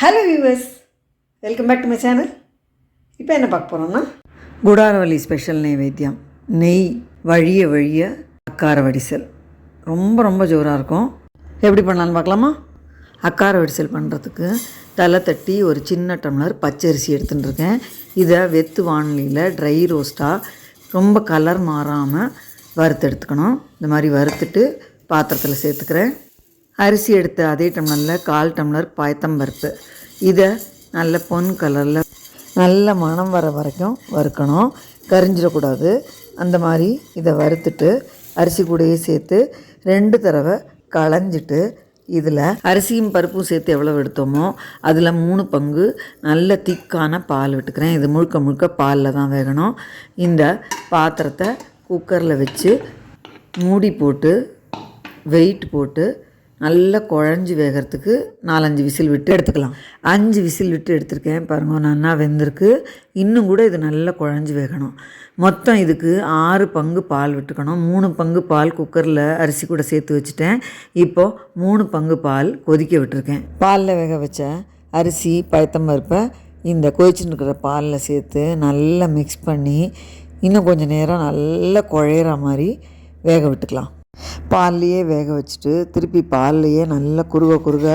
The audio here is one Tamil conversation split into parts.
Hello viewers welcome back to my channel இப்போ என்ன பார்க்க போகிறோம்னா குடாரவள்ளி ஸ்பெஷல் நைவேத்தியம். நெய் வழிய வழிய அக்கார வடிசல். ரொம்ப ரொம்ப ஜோராக இருக்கும். எப்படி பண்ணலான்னு பார்க்கலாமா? அக்கார வடிசல் பண்ணுறதுக்கு தலை தட்டி ஒரு சின்ன டம்ளர் பச்சரிசி எடுத்துகிட்டு இருக்கேன் இதை வெத்து வானலியில் ட்ரை ரோஸ்ட்டாக ரொம்ப கலர் மாறாமல் வறுத்து எடுத்துக்கணும். இந்த மாதிரி வறுத்துட்டு பாத்திரத்தில் சேர்த்துக்கிறேன். அரிசி எடுத்த அதே டம்ளரில் கால் டம்ளர் பாயத்தம்பருப்பு இதை நல்ல பொன் கலரில் நல்ல மணம் வர வரைக்கும் வறுக்கணும். கரிஞ்சிடக்கூடாது. அந்த மாதிரி இதை வறுத்துட்டு அரிசி கூடயே சேர்த்து ரெண்டு தடவை களைஞ்சிட்டு இதில் அரிசியும் பருப்பும் சேர்த்து எவ்வளோ எடுத்தோமோ அதில் மூணு பங்கு நல்ல திக்கான பால் விட்டுக்கிறேன். இது முழுக்க முழுக்க பாலில் தான் வேகணும். இந்த பாத்திரத்தை குக்கரில் வச்சு மூடி போட்டு வெயிட் போட்டு நல்லா குழஞ்சி வேகிறதுக்கு நாலஞ்சு விசில் விட்டு எடுத்துக்கலாம். அஞ்சு விசில் விட்டு எடுத்திருக்கேன். பாருங்கள் நல்லா வெந்திருக்கு. இன்னும் கூட இது நல்லா குழஞ்சி வேகணும். மொத்தம் இதுக்கு ஆறு பங்கு பால் விட்டுக்கணும். மூணு பங்கு பால் குக்கரில் அரிசி கூட சேர்த்து வச்சுட்டேன். இப்போது மூணு பங்கு பால் கொதிக்க விட்டுருக்கேன். பாலில் வேக வச்ச அரிசி பயத்தம்பருப்பை இந்த கொதிச்சுட்டு இருக்கிற பாலில் சேர்த்து நல்லா மிக்ஸ் பண்ணி இன்னும் கொஞ்சம் நேரம் நல்லா குழையிற மாதிரி வேக விட்டுக்கலாம். பால்லையே வேக வச்சுட்டு திருப்பி பால்லையே நல்லா குறுக குறுக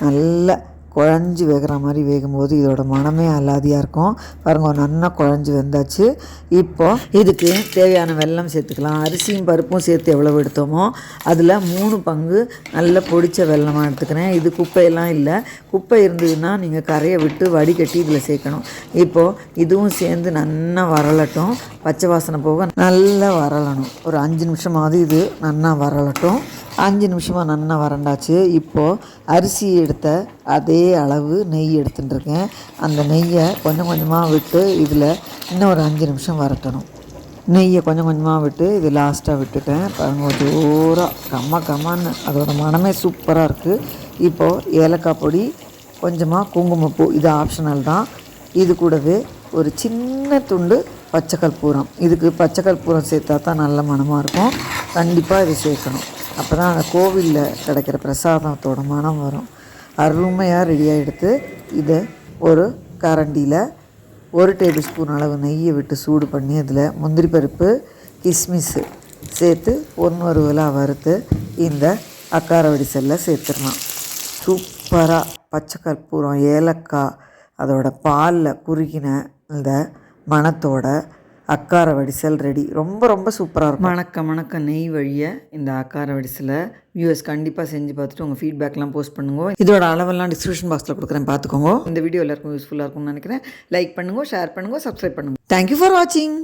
நல்லா குழஞ்சி வேகிற மாதிரி வேகும்போது இதோட மனமே அல்லாதியாக இருக்கும். பாருங்க நல்லா குழஞ்சி வெந்தாச்சு. இப்போ இதுக்கு தேவையான வெல்லம் சேர்த்துக்கலாம். அரிசியும் பருப்பும் சேர்த்து எவ்வளோ எடுத்தோமோ அதில் மூணு பங்கு நல்ல பொடிச்ச வெல்லமாக எடுத்துக்கிறேன். இது குப்பையெல்லாம் இல்லை. குப்பை இருந்ததுன்னா நீங்கள் கரையை விட்டு வடிகட்டி இதில் சேர்க்கணும். இப்போது இதுவும் சேர்ந்து நல்லா வரலட்டும். பச்சை வாசனை போக நல்லா வரலணும். ஒரு அஞ்சு நிமிஷமாவது இது நல்லா வரலட்டும். அஞ்சு நிமிஷமாக நல்லா வறண்டாச்சு இப்போது அரிசி எடுத்த அதே அளவு நெய் எடுத்துட்டுருக்கேன். அந்த நெய்யை கொஞ்சம் கொஞ்சமாக விட்டு இதில் இன்னும் ஒரு அஞ்சு நிமிஷம் வரட்டணும். நெய்யை கொஞ்சம் கொஞ்சமாக விட்டு இது லாஸ்ட்டாக விட்டுட்டேன். பாருங்க ஜோராக கம்ம கம்மான்னு அதோட மனமே சூப்பராக இருக்குது இப்போது ஏலக்காய் பொடி கொஞ்சமாக குங்குமப்பூ இது ஆப்ஷனல் தான். இது கூடவே ஒரு சின்ன துண்டு பச்சை கற்பூரம் இதுக்கு பச்சை கற்பூரம் சேர்த்தா தான் நல்ல மனமாக இருக்கும். கண்டிப்பாக இது சேர்க்கணும். அப்போ தான் அந்த கோவிலில் கிடைக்கிற பிரசாதத்தோட மனம் வரும். அருமையாக ரெடியாக எடுத்து இதை ஒரு கரண்டியில் ஒரு டேபிள் ஸ்பூன் அளவு நெய்யை விட்டு சூடு பண்ணி அதில் முந்திரி பருப்பு கிஸ்மிஸ்ஸு சேர்த்து ஒன்று வறுவலாக வறுத்து இந்த அக்கார வடிசலில் சேர்த்துடலாம். சூப்பராக பச்சை கற்பூரம் ஏலக்காய் அதோட பாலில் குறுகின இந்த மணத்தோட அக்கார வடிசல் ரெடி. ரொம்ப ரொம்ப சூப்பராக இருக்கும். வணக்கம் வணக்கம். நெய் வழியை இந்த அக்கார வடிசலை வியூஎஸ் கண்டிப்பாக செஞ்சு பார்த்துட்டு உங்கள் ஃபீட்பேக்லாம் போஸ்ட் பண்ணுங்க. இதோட அளவெல்லாம் டிஸ்கிரிப்ஷன் பாக்ஸில் கொடுக்குறேன். பார்த்துக்கோங்க. இந்த வீடியோ எல்லாருக்கும் யூஸ்ஃபுல்லாக இருக்கும்னு நினைக்கிறேன். லைக் பண்ணுங்க ஷேர் பண்ணுங்க சப்ஸ்கிரைப் பண்ணுங்க. தேங்க்யூ ஃபார் வாட்சிங்